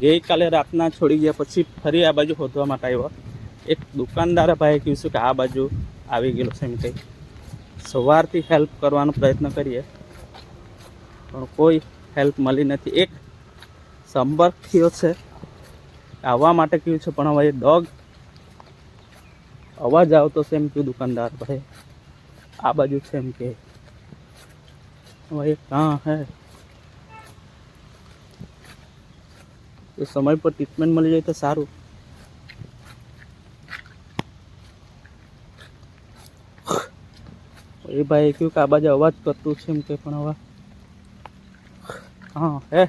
ગઈકાલે રાતના છોડી ગયા પછી ફરી આ બાજુ શોધવા માટે આવ્યો. એક દુકાનદાર ભાઈએ છે કે આ બાજુ આવી ગયેલો છે એમ કંઈ. સવારથી હેલ્પ કરવાનો પ્રયત્ન કરીએ, પણ કોઈ હેલ્પ મળી નથી. એક સંપર્ક થયો છે. આવવા માટે કહ્યું છે, પણ હવે ડોગ અવાજ આવતો છે એમ કહ્યું દુકાનદાર ભાઈ આ બાજુ છે એમ કે હવે કાં હે. તો સમય પર ટ્રીટમેન્ટ મળી જાય તો સારું એ ભાઈ કહ્યું કે આ બાજુ અવાજ કરતું છે એમ કે પણ હવે હા હે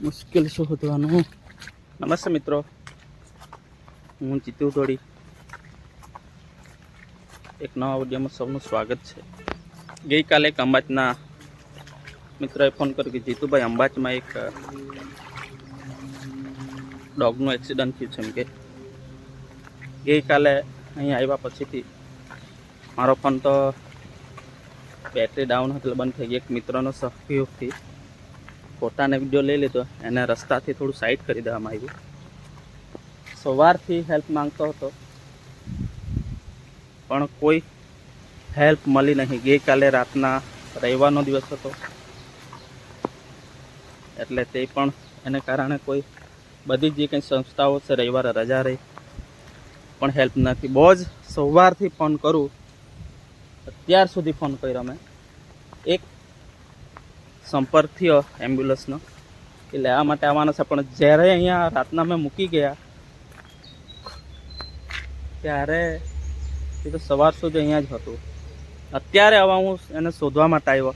મુશ્કેલ શું શોધવાનું નમસ્તે મિત્રો હું જીતુ ટોડી એક નવા વિડીયોમાં સૌનું સ્વાગત છે. ગઈકાલે એક અંબાજના મિત્રએ ફોન કર્યો કે જીતુભાઈ અંબાજમાં એક ડોગનું એક્સિડન્ટ થયું છે એમ કે. ગઈકાલે અહીં આવ્યા પછીથી મારો ફોન તો બેટરી ડાઉન હતો એટલે બંધ થઈ ગઈ એક મિત્રનો સહયોગથી પોતાને વીડિયો લઈ લીધો. એને રસ્તાથી થોડું સાઈડ કરી દેવામાં આવ્યું. સવારથી હેલ્પ માંગતો હતો. પણ કોઈ હેલ્પ મળી નહીં. ગઈકાલે રાતના રવિવારનો દિવસ હતો. એટલે તે પણ એને કારણે કોઈ બધી જ કંઈ સંસ્થાઓ છે, રવિવારે રજા રહી, પણ હેલ્પ નથી. બહુ જ સવારથી ફોન કરું. અત્યાર સુધી ફોન કર્યો મેં. એક સંપર્ક થયો એમ્બ્યુલન્સનો એ લેવા માટે આવવાનો છે. પણ જ્યારે અહીંયા રાતના મેં મૂકી ગયા, ત્યારે એ તો સવાર સુધી અહીંયા જ હતું. અત્યારે હવે હું એને શોધવા માટે આવ્યો.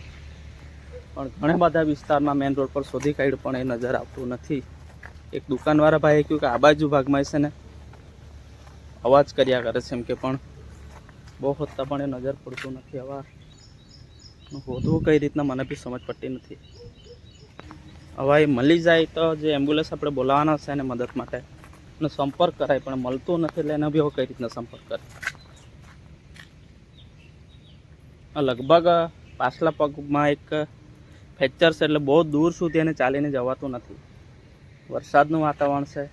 પણ ઘણા બધા વિસ્તારમાં મેઇન રોડ પર શોધી કાઢ્યું, પણ એ નજર આવતું નથી. એક દુકાનવાળા ભાઈએ કહ્યું કે આ બાજુ ભાગમાં છે ને. અવાજ કર્યા કરે છે એમ કે પણ બહુ હોતા પણ એ નજર પડતું નથી. હવા શોધવું કઈ રીતના મને બી સમજ પડતી નથી. હવે એ મળી જાય તો જે એમ્બ્યુલન્સ આપણે બોલાવવાના છે એને મદદ માટે, એનો સંપર્ક કરાય, પણ મળતું નથી એટલે એને બી હવે કઈ રીતના સંપર્ક કરે આ લગભગ પાછલા પગમાં એક ફ્રેક્ચર છે એટલે બહુ દૂર સુધી એને ચાલીને જવાતું નથી. વરસાદનું વાતાવરણ છે.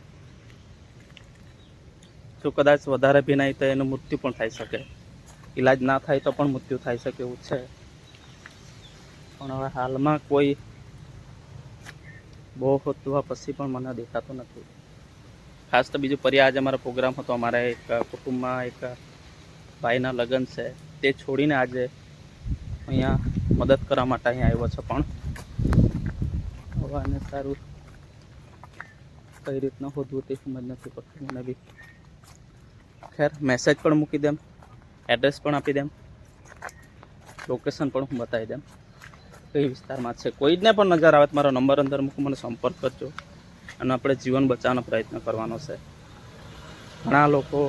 જો કદાચ વધારે ભીનાય તો એનું મૃત્યુ પણ થઈ શકે. ઈલાજ ના થાય તો પણ મૃત્યુ થઈ શકે એવું છે. પણ હવે હાલમાં કોઈ બહુ હોતું પછી પણ મને દેખાતું નથી. ખાસ તો બીજું પર્યા આજે અમારો પ્રોગ્રામ હતો. અમારા એક કુટુંબમાં એક ભાઈના લગ્ન છે. તે છોડીને આજે અહીંયા મદદ કરવા માટે અહીંયા આવ્યો છે પણ. હવે આને સારું કઈ રીતના હોદવું તે સમજ નથી પડતું મને બી. ખેર મેસેજ પણ મૂકી દેમ એડ્રેસ પણ આપી દેમ લોકેશન પણ હું બતાવી દેમ. કઈ વિસ્તારમાં છે? કોઈને પણ નજર આવે તો મારો નંબર અંદર મૂકો, મને સંપર્ક કરજો. અને આપણે જીવન બચાવવાનો પ્રયત્ન કરવાનો છે. ઘણા લોકો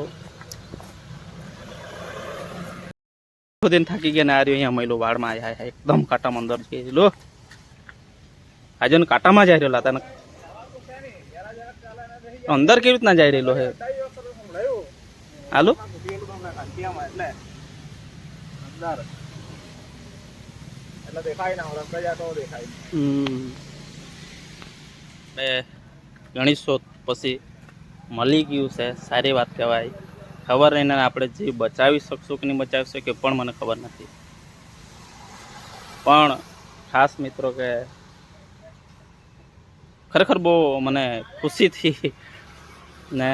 દિન થાકી ગયા ને આ રહ્યો અહીંયા મહિલો વાળમાં આવ્યા એકદમ કાંટામાં અંદર જઈ લો આજે કાંટામાં જઈ રહ્યો હતા અંદર કેવી રીતના જઈ રહેલો હે હાલો શોધ પછી મળી ગયું છે સારી વાત કહેવાય ખબર નહીં ને આપણે જે બચાવી શકશું કે નહીં બચાવી શકીએ પણ મને ખબર નથી. પણ ખાસ મિત્રો કે ખરેખર બહુ મને ખુશીથી ને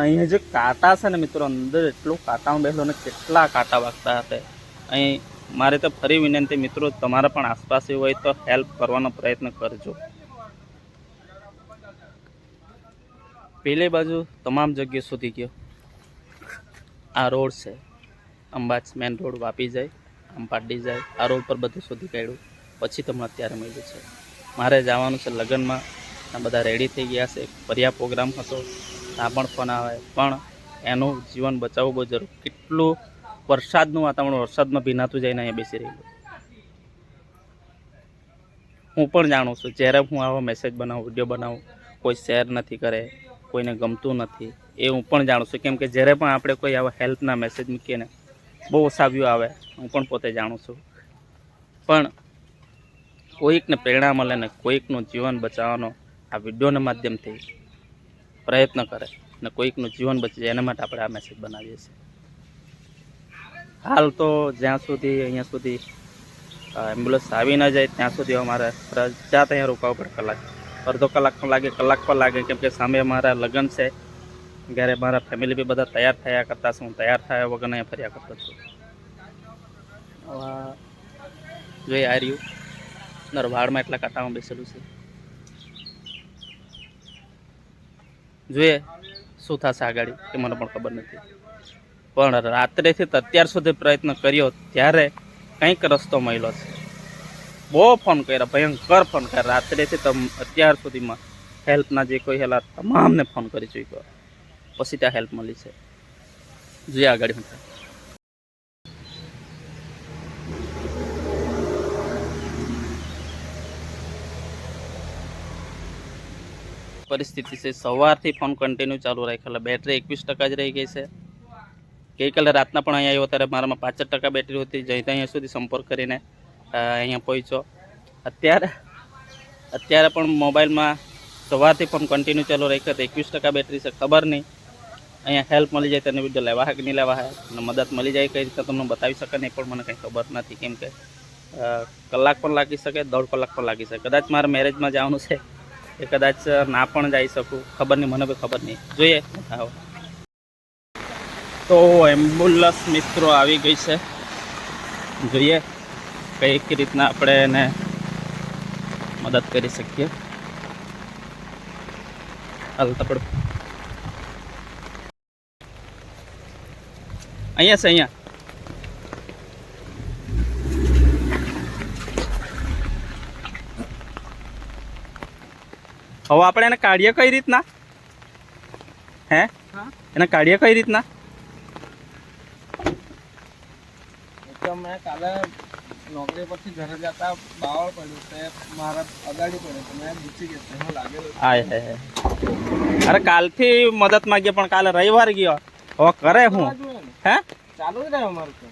અહીંયા જે કાંટા છે ને મિત્રો, અંદર એટલું કાંટામાં બેઠલો ને કેટલા કાંટા વાગતા હતા અહીં મારે તો ફરી વિનંતી, મિત્રો, તમારા પણ આસપાસ હોય તો હેલ્પ કરવાનો પ્રયત્ન કરજો. પેલી બાજુ તમામ જગ્યા સુધી ગયો. આ રોડ છે. અંબાજ મેન રોડ વાપી જાય, અંબાડી જાય, આ રોડ પર બધું શોધી કાઢ્યું. પછી તમને અત્યારે મળ્યું છે. મારે જવાનું છે લગ્નમાં. બધા રેડી થઈ ગયા છે. ફર્યા પ્રોગ્રામ હતો. ત્યાં પણ ફોન આવે. પણ એનું જીવન બચાવવું બહુ જરૂર. કેટલું વરસાદનું વાતાવરણ, વરસાદમાં ભીનાતું જઈને અહીંયા બેસી રહેલું. હું પણ જાણું છું. જ્યારે હું આવો મેસેજ બનાવું વીડિયો બનાવું, કોઈ શેર નથી કરે. કોઈને ગમતું નથી, એ હું પણ જાણું છું. કેમ કે જ્યારે પણ આપણે કોઈ આવા હેલ્પના મેસેજ મૂકીએ ને, બહુ ઓછા વ્યૂ આવે, હું પણ પોતે જાણું છું. પણ કોઈકને પ્રેરણા મળે ને કોઈકનું જીવન બચાવવાનો આ વિડીયોના માધ્યમથી પ્રયત્ન કરે ને કોઈકનું જીવન બચી જાય એના માટે આપણે આ મેસેજ બનાવીએ છીએ. હાલ તો જ્યાં સુધી અહીંયા સુધી એમ્બ્યુલન્સ આવી ન જાય, ત્યાં સુધી અમારે ફરજિયાત ત્યાં રોકાવું પડે કલાક. અડધો કલાક પણ લાગે કલાક પણ લાગે કેમ કે સામે મારા લગ્ન છે. ઘરે મારા ફેમિલી બી બધા તૈયાર થયા કરતા છું હું તૈયાર થયા વગર અહીંયા ફર્યા કરતો છું. જોઈએ આ રહ્યું નરવાડમાં એટલા કાંટામાં બેસેલું છે. જોઈએ શું થશે આગળ એ મને પણ ખબર નથી. પણ રાત્રેથી અત્યાર સુધી પ્રયત્ન કર્યો ત્યારે કંઈક રસ્તો મળ્યો છે. બહુ ફોન કર્યા, ભયંકર ફોન કર્યા. રાત્રેથી તમ, અત્યાર સુધીમાં હેલ્પના જે કોઈ હેલા તમામને ફોન કરી ચૂક્યો. પછી ત્યાં હેલ્પ મળી છે. જોઈએ આગળ હું પરિસ્થિતિ છે, સવારથી ફોન કન્ટિન્યુ ચાલુ રાખેલા બેટરી એકવીસ ટકા જ રહી ગઈ છે. ગઈકાલે રાતના પણ અહીંયા આવ્યો, ત્યારે મારામાં પાંચ ટકા બેટરી હતી. જઈ અહીંયા સુધી સંપર્ક કરીને અહીંયા પહોંચ્યો. અત્યારે અત્યારે પણ મોબાઈલમાં સવારથી પણ કન્ટિન્યુ ચાલુ રહી તો એકવીસ ટકા બેટરી છે, ખબર નહીં. અહીંયા હેલ્પ મળી જાય તેને વીડિયો લેવા હે કે નહીં લેવા હે અને મદદ મળી જાય કઈ રીતે તમને બતાવી શકે નહીં પણ મને કંઈ ખબર નથી. કેમ કે કલાક પણ લાગી શકે, દોઢ કલાક પણ લાગી શકે. કદાચ મારે મેરેજમાં જવાનું છે, એ કદાચ ના પણ જઈ શકું. ખબર નહીં, મને બી ખબર નહીં. જોઈએ, આવો. તો એમ્બ્યુલન્સ મિત્રો આવી ગઈ છે. જોઈએ. કંઈક રીતના આપણે એને મદદ કરી શકીએ. અહીંયા છે અહીંયા. હવે આપણે એને કાઢીએ કઈ રીતના? હે? એને કાઢીએ કઈ રીતના? કાલે નોકરી પરથી ઘરે જતા બાવળ પડ્યું તે મારા અગાડી પડ્યો તો મેં ઘૂસી ગયો લાગેલો આય હે હે. અરે કાલથી મદદ માંગીએ પણ કાલે રવિવાર ગયો. હવે કરે હું. હે? ચાલુ જ રહે અમારું તો.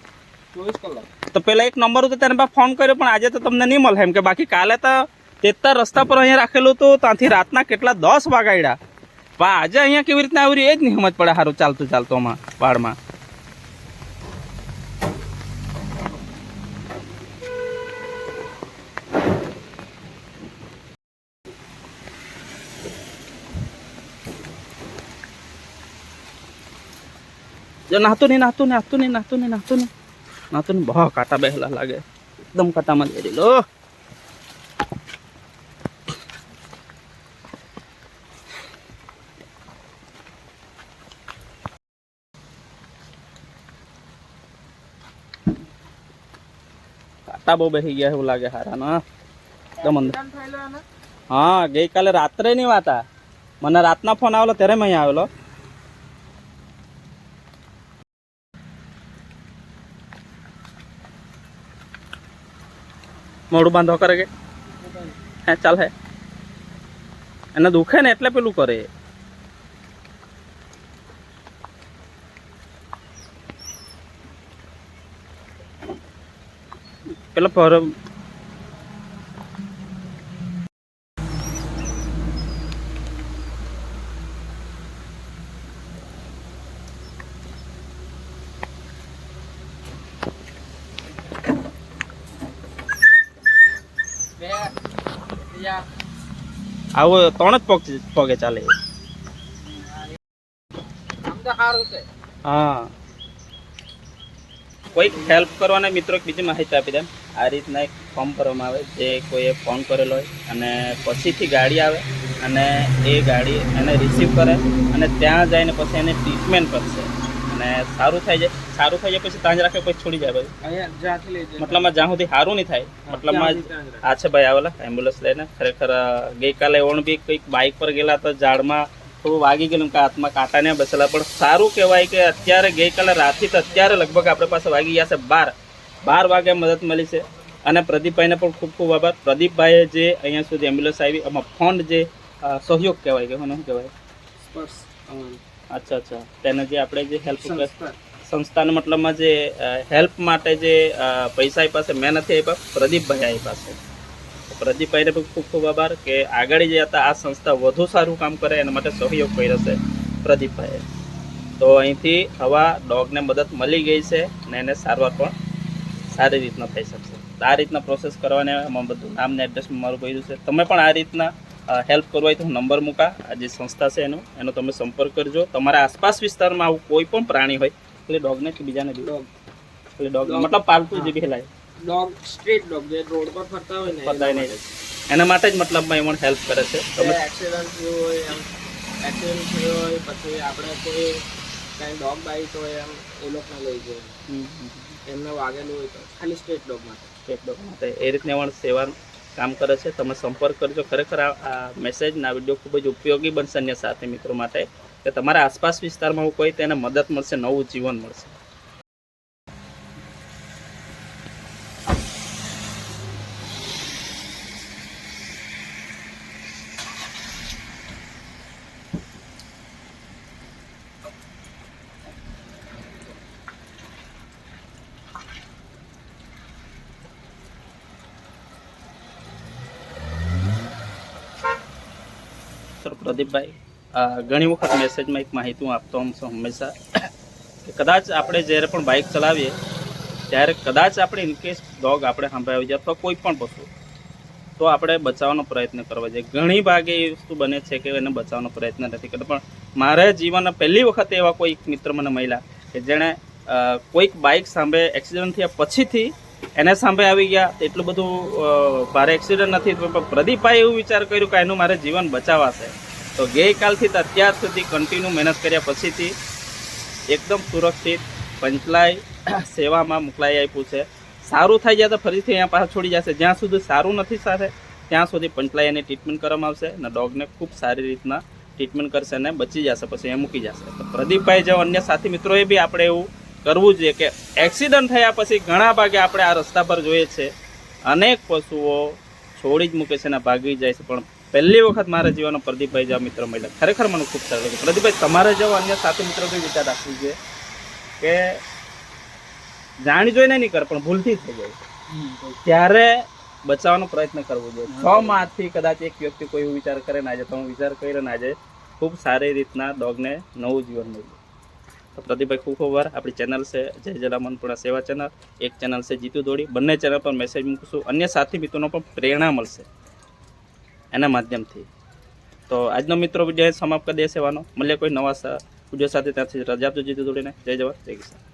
ચોવીસ કલાક. તો પેલા એક નંબર હતો તેને ફોન કર્યો પણ આજે તો તમને નહીં મળે એમ કે બાકી કાલે તો તેતર રસ્તા પર અહીંયા રાખેલું હતું ત્યાંથી રાતના કેટલા દસ વાગાડ્યા પણ આજે અહીંયા કેવી રીતના આવી એ જ નહીં સમજ પડે સારું ચાલતું ચાલતું આમાં વાડમાં. જો નાહતું નહીં નાહતું નહીં નાહતું નહીં નાહતું નહીં નાહતું નહીં નાહતું નહીં બહુ કાંટા બેહલા લાગે એકદમ કાંટામાં જઈ રહેલો કાંટા બહુ બેસી ગયા એવું લાગે હારા ના એકદમ અંદર હા ગઈકાલે રાત્રે ની વાત આ મને રાતના ફોન આવેલો ત્યારે મેં આવેલો મોડું બાંધો કરે કે? હે ચાલ હે. એને દુખે ને એટલે પેલું કરે. પેલો આવો ત્રણ જ પગ પગે ચાલે. હા. કોઈક હેલ્પ કરવાના મિત્રો એક બીજી માહિતી આપી દે. આ રીતના એક ફોર્મ ભરવામાં આવે જે કોઈએ ફોન કરેલો હોય અને પછીથી ગાડી આવે અને એ ગાડી એને રિસીવ કરે અને ત્યાં જઈને પછી એને ટ્રીટમેન્ટ કરશે. અને સારું થઈ જાય સારું થઈ જાય પછી તાંજ રાખે પછી છોડી જાય ભાઈ મતલબમાં જ્યાં. સુધી સારું નહીં થાય મતલબમાં આ છે ભાઈ આવેલા એમ્બ્યુલન્સ લઈને. ખરેખર ગઈકાલે ઓણ બી કંઈક બાઇક પર ગયેલા તો ઝાડમાં થોડું વાગી ગયેલું કે હાથમાં કાંટા ને બસેલા. પણ સારું કહેવાય કે અત્યારે ગઈકાલે રાતથી તો અત્યારે લગભગ આપણી પાસે વાગી ગયા છે બાર. બાર વાગે મદદ મળી છે. અને પ્રદીપભાઈને પણ ખૂબ ખૂબ આભાર. પ્રદીપભાઈએ જે અહીંયા સુધી એમ્બ્યુલન્સ આવી એમાં ફંડ જે સહયોગ કહેવાય કે શું કહેવાય? સ્પર્શ અચ્છા અચ્છા. તેને જે આપણે જે હેલ્પ. સંસ્થાના મતલબમાં જે હેલ્પ માટે જે પૈસા આપ્યા છે મેં નથી આપ્યા પ્રદીપભાઈ આપ્યા છે. પ્રદીપભાઈને પણ ખૂબ ખૂબ આભાર કે આગળ જે હતા આ સંસ્થા વધુ સારું કામ કરે એના માટે સહયોગ કર્યો છે પ્રદીપભાઈએ તો અહીંથી હવા ડોગને મદદ મળી ગઈ છે અને એને સારવાર પણ સારી રીતના થઈ શકશે. આ રીતના પ્રોસેસ કરવાને બધું નામને એડ્રેસ મારું કહ્યું છે. તમે પણ આ રીતના હેલ્પ કરવા હોય તો હું નંબર મૂકા. આ જે સંસ્થા છે એનો એનો તમે સંપર્ક કરજો. તમારા આસપાસ વિસ્તારમાં આવું કોઈ પણ પ્રાણી હોય એટલે ડોગને કે બીજાને બી ડોગ એટલે ડોગ મતલબ પાલતુ જે બી હેલાય ડોગ સ્ટ્રીટ ડોગ જે રોડ પર ફરતા હોય ને ફરતા નહીં એના માટે. જ મતલબમાં એમાં હેલ્પ કરે છે. તમે એક્સિડન્ટ થયું હોય એમ એક્સિડન્ટ થયો હોય પછી આપણે કોઈ કાંઈ ડોગ બાઈટ હોય એમ એ લોકોને લઈ જાય. એમને વાગેલું હોય તો. ખાલી સ્ટ્રીટ ડોગ માટે. સ્ટ્રીટ ડોગ માટે. એ રીતની પણ સેવા કામ કરે છે, તમે સંપર્ક કરજો. ખરેખર આ મેસેજ ના વીડિયો ખૂબ જ ઉપયોગી બનશે અન્ય સાથે મિત્રો માટે. કે તમારા આસપાસ વિસ્તારમાં હું કોઈ તેને મદદ મળશે, નવું જીવન મળશે. સર પ્રદીપભાઈ ઘણી વખત મેસેજમાં એક માહિતી હું આપતો હોઉં હંમેશા, કે કદાચ આપણે જ્યારે પણ બાઇક ચલાવીએ, ત્યારે કદાચ આપણે ઇનકેસ ડોગ આપણે સંભળાવી જાય અથવા કોઈ પણ પશુ, તો આપણે બચાવવાનો પ્રયત્ન કરવો જોઈએ. ઘણી ભાગે એ વસ્તુ બને છે કે એને બચાવવાનો પ્રયત્ન નથી કરતો. પણ મારા જીવનના પહેલી વખત એવા કોઈ મિત્ર મને મહિલા કે જેણે કોઈક બાઇક સામે એક્સિડન્ટ થયા પછીથી એને સામે આવી ગયા એટલું બધું ભારે એક્સિડન્ટ નથી પણ પ્રદીપભાઈ એવું વિચાર કર્યું કે એનું મારે જીવન બચાવાશે. તો ગઈકાલથી અત્યાર સુધી કન્ટિન્યુ મહેનત કર્યા પછીથી એકદમ સુરક્ષિત પંચલાય સેવામાં મોકલાઈ આપ્યું છે. સારું થઈ જાય તો ફરીથી અહીંયા પાછા છોડી જશે. જ્યાં સુધી સારું નથી સાથે, ત્યાં સુધી પંચલાય એની ટ્રીટમેન્ટ કરવામાં આવશે અને ડોગને ખૂબ સારી રીતના ટ્રીટમેન્ટ કરશે અને બચી જશે, પછી એ મૂકી જશે. તો પ્રદીપભાઈ જેવા અન્ય સાથી મિત્રોએ બી આપણે એવું કરવું જોઈએ કે એક્સિડન્ટ થયા પછી ઘણા ભાગે આપણે આ રસ્તા પર જોઈએ છે. અનેક પશુઓ છોડી જ મૂકે છે અને ભાગી જાય છે. પણ પહેલી વખત મારા જીવનમાં પ્રદીપભાઈ જેવા મિત્ર મળ્યા. ખરેખર મને ખૂબ સારું લાગ્યું. પ્રદીપભાઈ તમારે જેવા અન્ય સાથી મિત્રો બી વિચાર રાખવું જોઈએ કે જાણી જોઈને નહીં કરે પણ ભૂલથી થઈ જાય ત્યારે બચાવવાનો પ્રયત્ન કરવો જોઈએ. છ માંથી કદાચ એક વ્યક્તિ કોઈ વિચાર કરે ને આજે તમે વિચાર કર્યો ને આજે ખૂબ સારી રીતના ડોગને નવું જીવન મળ્યું. પ્રદીપભાઈ ખૂબ ખૂબ વાર આપણી ચેનલ છે, જય જલામન પૂર્ણ સેવા ચેનલ એક ચેનલ છે જીતુ દોડી. બંને ચેનલ પર મેસેજ મૂકશું અન્ય સાથી મિત્રોનો પણ પ્રેરણા મળશે એના માધ્યમથી. તો આજનો મિત્રો વીડિયો સમાપ્ત કરી દે સેવાનો મળીએ કોઈ નવા વીડિયો સાથે. ત્યાંથી રજા આપજો જીતુ દોડીને. જય જવા જય કિસાન.